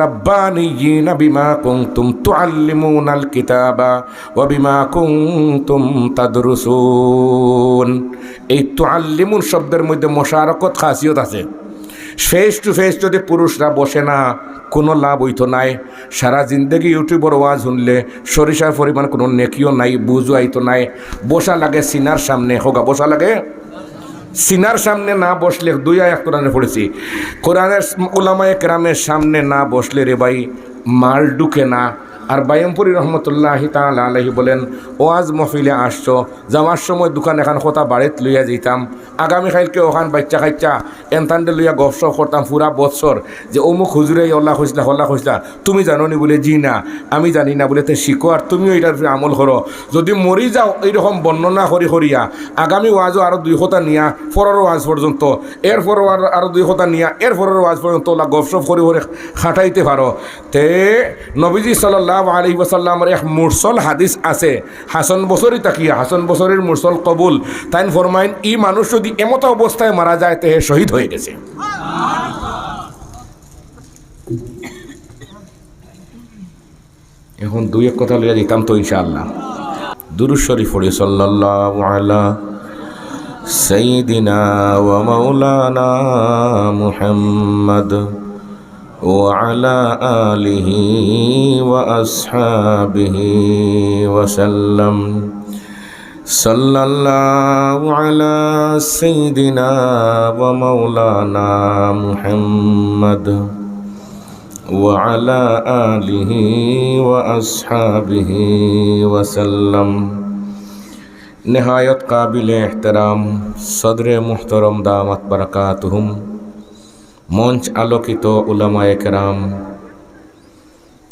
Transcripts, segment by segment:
রাব্বানিয়িনা বিমা কুনতুম তুআল্লিমুনাল কিতাবা ওয়া বিমা কুনতুম তাদরুসুন। এই তুআল্লিমুন শব্দের মধ্যে মোশারকত খাসিয়ত আছে। ফেস টু ফেস যদি পুরুষরা বসে না, কোনো লাভ হইতো নাই। সারা জিন্দগি ইউটিউবের ওয়াজ শুনলে সরিষার পরিমাণ কোনো নেকিও নাই, বুঝও আইতো নাই। বসা লাগে সিনার সামনে, হোগা, বসা লাগে সিনার সামনে না বসলে দুই আয়াত কোরআনে পড়েছি। কোরআনের ওলামায় কেরামের সামনে না বসলে রে ভাই মাল ঢুকে না। আর বায়মপুরি রহমতুল্লাহ তাল আলহি বলেন ওয়াজ মফিলে আসছো, যাওয়ার সময় দোকান এখন কথা বাড়িত লইয়া যেতাম আগামী খাইলকে ওখান বাচ্চা খাইচা এনতান্ডে লইয়া গপসপ করতাম পুরা বৎসর যে অমুক হুজুরে অল্লাহ খুঁজলা হল্লা খুঁজলা তুমি জানো নি বলে জি না, আমি জানি না বলে তে শিখো আর তুমিও এটার আমল করো। যদি মরি যাও, এইরকম বর্ণনা করি করিয়া, আগামী ওয়াজও আরও দুই কথা নিয়া, পরের ওয়াজ পর্যন্ত, এরপর আরও দুই কথা নিয়া, এরপরের ওয়াজ পর্যন্ত ওলা গপসপ করে করে খাটাইতে পারো। তে নবীজি সাল্লাহ আলী ওসাল্লামের এক মুরসল হাদিস আছে। হাসন বছরই তাকিয়া হাসন বছরের মুরসল কবুল। তাইন ফরমাইন, ই মানুষ যদি এমত অবস্থায় মারা যায় তেহে শহীদ হয়ে গেছে। এখন দুই এক কথা লইয়া দিতাম তো ইনশাআল্লাহ। পড়ি, সাল্লাল্লাহু আলা সাইয়্যিদিনা ওয়া মাওলানা মুহাম্মদ। وعلى آله وأصحابه وسلم صلى الله على سيدنا ومولانا محمد وعلى آله وأصحابه وسلم نهاية قابل احترام صدر محترم دامت بركاتهم মঞ্চ আলোকিত উলামায়ে কেরাম,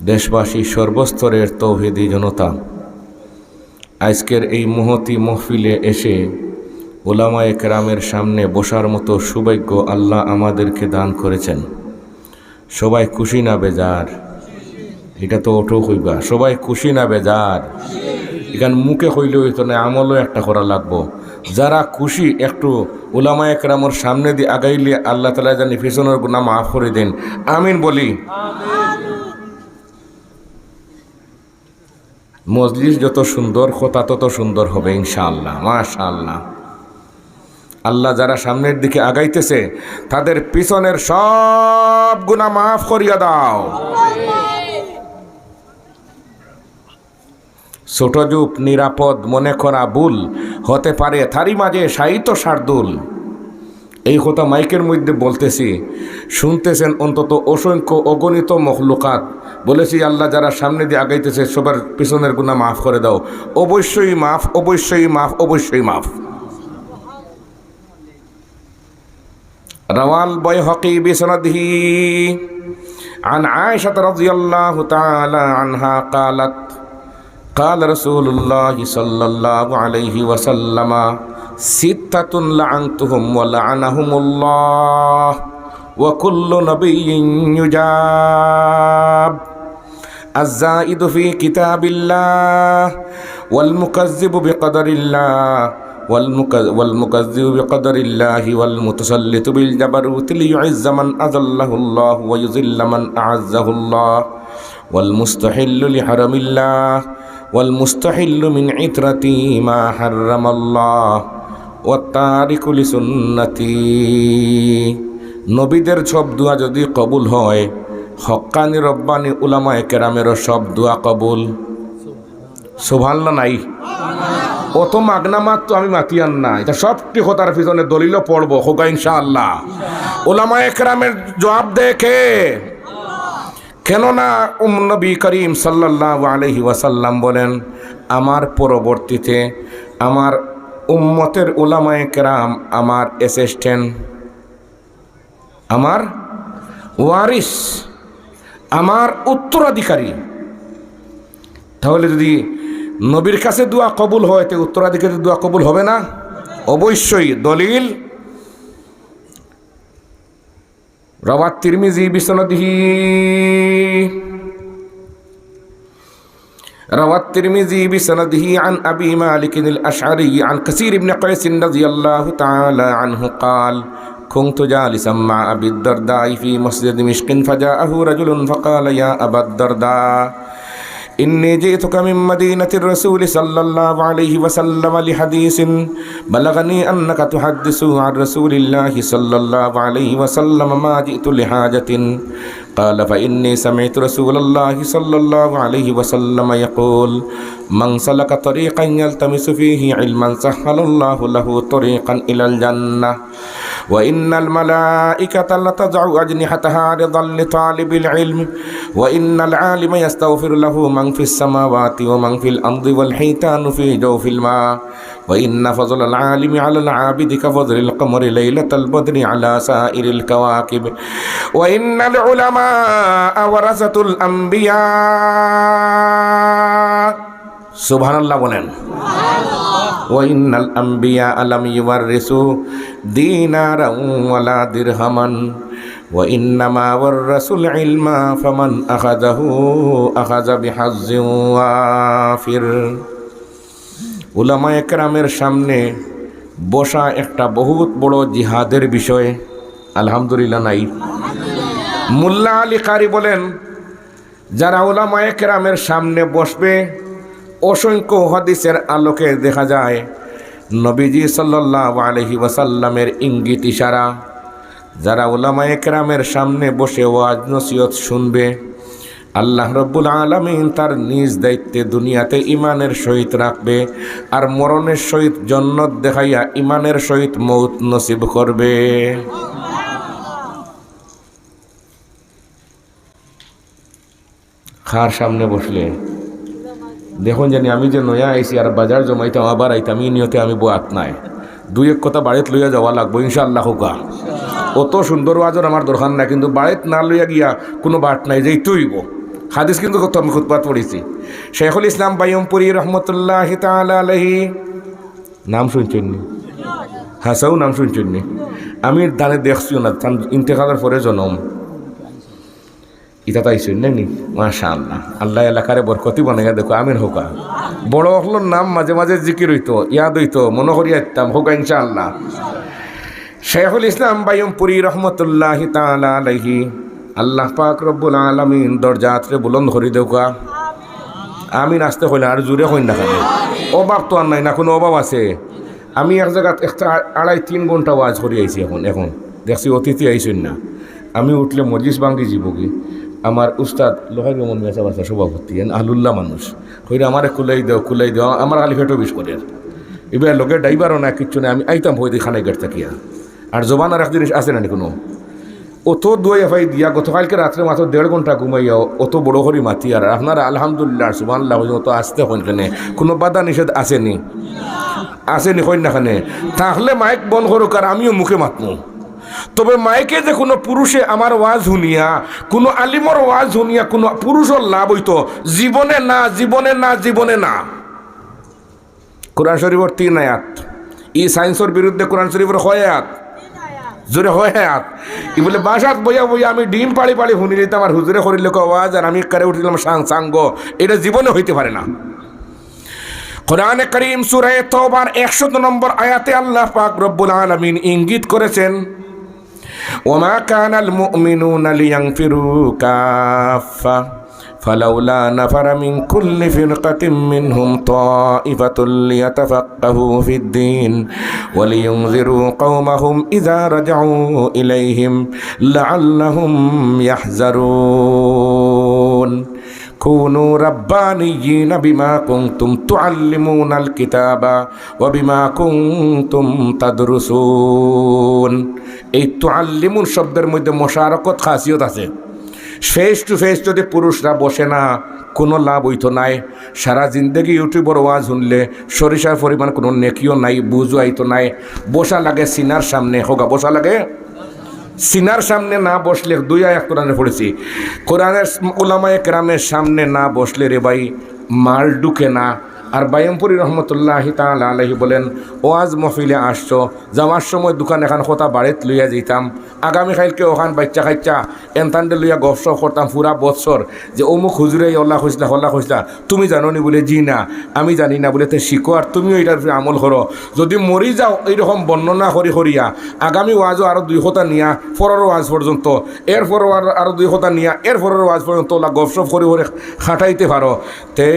দেশবাসী সর্বস্তরের তৌহিদি জনতা। আজকের এই মহতি মহফিলে এসে ওলামায়ে কেরামের সামনে বসার মতো সৌভাগ্য আল্লাহ আমাদেরকে দান করেছেন। সবাই খুশি না বেজার? এটা তো ওঠো হইবা। সবাই খুশি না বেজার? এখান মুখে হইলেও হইতো না আমলও একটা করা লাগবো। যারা খুশি একটু ওলামা একরামর সামনে দিয়ে আগাইলে আল্লাহ তালা জানি পিছনের গুণা মাফ করে দেন। আমিন বলি। মজলিস যত সুন্দর কথা তত সুন্দর হবে ইনশাআল্লাহ, মাশাআল্লাহ। আল্লাহ যারা সামনের দিকে আগাইতেছে, তাদের পিছনের সব গুণা মাফ করিয়া দাও। ছোট যুগ নিরাপদ মনে করা ভুল হতে পারে তারই মাঝে সাহিত্য শার্দুল এই কথা মাইকের মধ্যে বলতেছি শুনতেছেন অন্তত অসংখ্য অগণিত মখলুকাত বলেছি আল্লাহ যারা সামনে দিয়ে আগাইতেছে সবার পিছনের গুণা মাফ করে দাও অবশ্যই মাফ অবশ্যই মাফ অবশ্যই মাফ রওয়াল বয় হকি বিসনদহি عن عائشة رضي الله تعالى عنها قالت قال رسول الله صلى الله عليه وسلم ستة لعنتهم ولعنهم الله وكل نبي يجاب الزائد في كتاب الله والمكذب بقدر الله والمكذب بقدر الله والمتسلط بالجبروت ليعز من أذله الله ويذل من أعزه الله والمستحل لحرم الله ওয়াল মুস্তাহিল্লু মিন ইতরাতি মা হারামাল্লাহ ওয়াত্তারিকুল সুন্নতি। নবীদের সব দোয়া যদি কবুল হয়, হক্কানি রব্বানি উলামায় কেরামেরও সব দোয়া কবুল। শোভাল্লা নাই। অত মাগনা মাত তো আমি মাতিয়ান নাই। তা সবটি হতার পিছনে দলিল পড়ব? হোকা ইনশাআল্লাহ। ওলামা একরামের জবাব দেখে কেননা নবী করিম সাল্লাহ আলহি ওয়াসাল্লাম বলেন, আমার পরবর্তীতে আমার উম্মতের ওলামায়ে কেরাম আমার অ্যাসিস্ট্যান্ট আমার ওয়ারিস, আমার উত্তরাধিকারী। তাহলে যদি নবীর কাছে দোয়া কবুল হয়, তো উত্তরাধিকারী দোয়া কবুল হবে না? অবশ্যই, দলিল রবাত তিরমিজি বিসনদিহি روى الترمذي بسنده عن أبي مالك الأشعري عن كثير بن قيس رضي الله تعالى عنه قال كنت جالسا مع أبي الدرداء في مسجد دمشق فجاءه رجل فقال يا أبا الدرداء إني جئتك من مدينة الرسول صلى الله عليه وسلم لحديث بلغني أنك تحدث عن رسول الله صلى الله عليه وسلم ما جئت لحاجة قال فإني سمعت رسول الله صلى الله عليه وسلم يقول من سلك طريقا يلتمس فيه علما سهل الله له طريقا إلى الجنة وإن الملائكة لتضع أجنحتها رضا لطالب العلم وإن العالم يستغفر له من في السماوات ومن في الأرض والحيتان في جوف الماء وإن فضل العالم على العابد كفضل القمر ليلة البدر على سائر الكواكب وإن العلماء ورثة الأنبياء سبحان الله বলেন وإن الأنبياء لم يورثوا دينارا ولا درهما وإنما ورثوا العلم فمن أخذه أخذ بحظ وافر উলামা একরামের সামনে বসা একটা বহুত বড় জিহাদের বিষয় আলহামদুলিল্লাহ নাই মুল্লা আলী কারি বলেন যারা ওলামা একরামের সামনে বসবে অসংখ্য হাদিসের আলোকে দেখা যায়, নবীজি সাল্লাহ আলহি ওয়াসাল্লামের ইঙ্গিত ইশারা, যারা ওলামা একরামের সামনে বসে ওয়াজ নসিহত শুনবে, আল্লাহ রব্বুল আলমিন তার নিজ দায়িত্বে দুনিয়াতে ইমানের সহিত রাখবে আর মরণের সহিত জন্নত দেখাইয়া ইমানের সহিত মৌত নসিব করবে। খার সামনে বসলে দেখুন জানি, আমি যে নয়া আইসি আর বাজার জমাইতাম আবার আইতাম, এই নিয়তে আমি বোয়াত নাই। দুই এক কথা বাড়িত লইয়া যাওয়া লাগবো, ইনশাআল্লাহ হোকা অত সুন্দর আজর আমার দরকার নাই, কিন্তু বাড়িত না লইয়া গিয়া কোনো বাট নাই যে এইটুইব হাদিস কিন্তু কত আমি খুতবাত পড়েছি। শেখুল ইসলাম বাইমপুরি রহমতুল্লাহ আলহি নাম শুনছেন নি? হাসাও নাম শুনছেন নি? আমি দানে দেখছিও না ইন্তেকালের পরে জনম। ইটা তাই শুন নি মাশা আল্লাহ আল্লাহ এলাকারে বরকতি বানাইয়া দেখো, আমিন হোকা বড় হলোর নাম মাঝে মাঝে জিকির হইতো, ইয়াদ হইতো, মনে করি আইতাম হোকা ইনশা আল্লাহ শেখুল ইসলাম বাইমপুরি রহমতুল্লাহ তালা আলহি আল্লাহ পাক রব্বুল আলমিন দরজাত্রে বুলন্দ হরি দেউকা আমি নাচতে হইলে আর জুড়ে হই না খালি অভাব তো আর নাই, না কোনো অভাব আছে। আমি এক জায়গাত একটা আড়াই তিন ঘণ্টা ওয়াজ করি আইছি এখন এখন। দেখছি অতিথি আইসেন না। আমি উঠলে মজিস বাঙ্গি যাব কি? আমার উস্তাদ লোহাই রমন মেসা বাসা সভাপতি আলুল্লাহ মানুষ। কইরা আমারে কুলাই দেও কুলাই দেও, আমার আলি ফেটো বিষ করে। এবার লোকের ড্রাইভারও না, কিচ্ছু না, আমি আইতাম হইতে খানাই গেট থাকিয়া। আর জবান আর এক জিনিস আছে না কোনো অত দুই এফাই দিয়া গতকালকে রাত্রে মাত্র দেড় ঘণ্টা ঘুমাইয়া অত বড় করি মাতি, আর আপনারা আলহামদুলিল্লাহ সুবান্লাহ অত আসতে হন কেনে বাধা নিষেধ আসেনি। আসেনি হইন না খানে তাহলে মাইক বন্ধ করুক আর আমিও মুখে মাতমু। তবে মাইকে যে কোনো পুরুষে আমার ওয়াজ শুনিয়া, কোনো আলিমর ওয়াজ শুনিয়া, কোনো পুরুষের লাভ হইতো, জীবনে না জীবনে না জীবনে না। কোরআন শরীফর তিন আয়াত। ই সায়েন্সের বিরুদ্ধে কোরআন শরীফের হয় আয়াত? জোরে হয় হাত ই বলে, বাসাত বইয়া বইয়া আমি ডিম পাড়ি পাড়ি শুনি নিতাম আর হুজুরে করিলে আওয়াজ আর আমি কারে উঠিলাম সাং, সাঙ্গ? এটা জীবনে হইতে পারে না। কোরআনে করিম সুরায় তোবার একশত নম্বর আয়াতে আল্লাহ পাক রব্বুল আলমিন ইঙ্গিত করেছেন وما كان المؤمنون لينفروا كافة. فلولا نفر من كل فرقة منهم طائفة ليتفقهوا في الدين ولينذروا قومهم إذا رجعوا إليهم لعلهم يحذرون. কুনু রাব্বানিয়িনা বিমা কুনতুম তুআল্লিমুনাল কিতাবা ওয়া বিমা কুনতুম তাদরুসুন। এই তুআল্লিমুন শব্দের মধ্যে মোশারকত খাসিয়ত আছে। ফেস টু ফেস যদি পুরুষরা বসে না, কোনো লাভ হইতো নাই। সারা জিন্দগি ইউটিউবের ওয়াজ শুনলে সরিষার পরিমাণ কোনো নেকিও নাই, বুঝো আইতো নাই। বসা লাগে সিনার সামনে, হোগা বসা লাগে সিনার সামনে না বসলে দুই আয়াত কোরআনে পড়েছি। কোরআনের ওলামায় কেরামের সামনে না বসলে রে ভাই, মাল ঢুকে না। আর বায়মপুরি রহমতুল্লাহ তাআলা আলহি বলেন ওয়াজ মফিলে আসছো, যাওয়ার সময় দোকান এখন কথা বাড়িত লইয়া যেতাম আগামী খাইলকে ওখান বাচ্চা খাইচা এনতান্ডে লইয়া গপসপ করতাম পুরা বৎসর যে, অমুক হুজুরে অল্লাহ খুঁজলা হল্লা খুঁজলা, তুমি জানো নি বলে জি না, আমি জানি না বলে তে শিখো আর তুমিও এটার আমল করো। যদি মরি যাও, এইরকম বর্ণনা করি করিয়া, আগামী ওয়াজও আরও দুই কথা নিয়া পরের ওয়াজ পর্যন্ত এরপরও আর আরও দুই কথা নিয়া, এরপরের ওয়াজ পর্যন্ত ওলা গপসপ করে করে খাটাইতে পারো। তে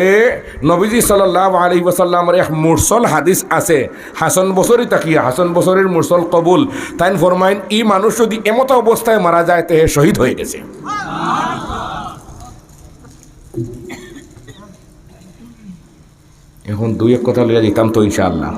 নবীজি সাল্লাহ আলী ওসাল্লামের এক মুরসল হাদিস আছে। হাসন বছরই তাকিয়া হাসন বছরের মুরসল কবুল। তাই ফরমাইন ই মানুষ যদি এমতো অবস্থায় মারা যায়, তে শহীদ হয়ে গেছে। এখন দুই এক কথা লইয়া দিতাম তো ইনশাআল্লাহ।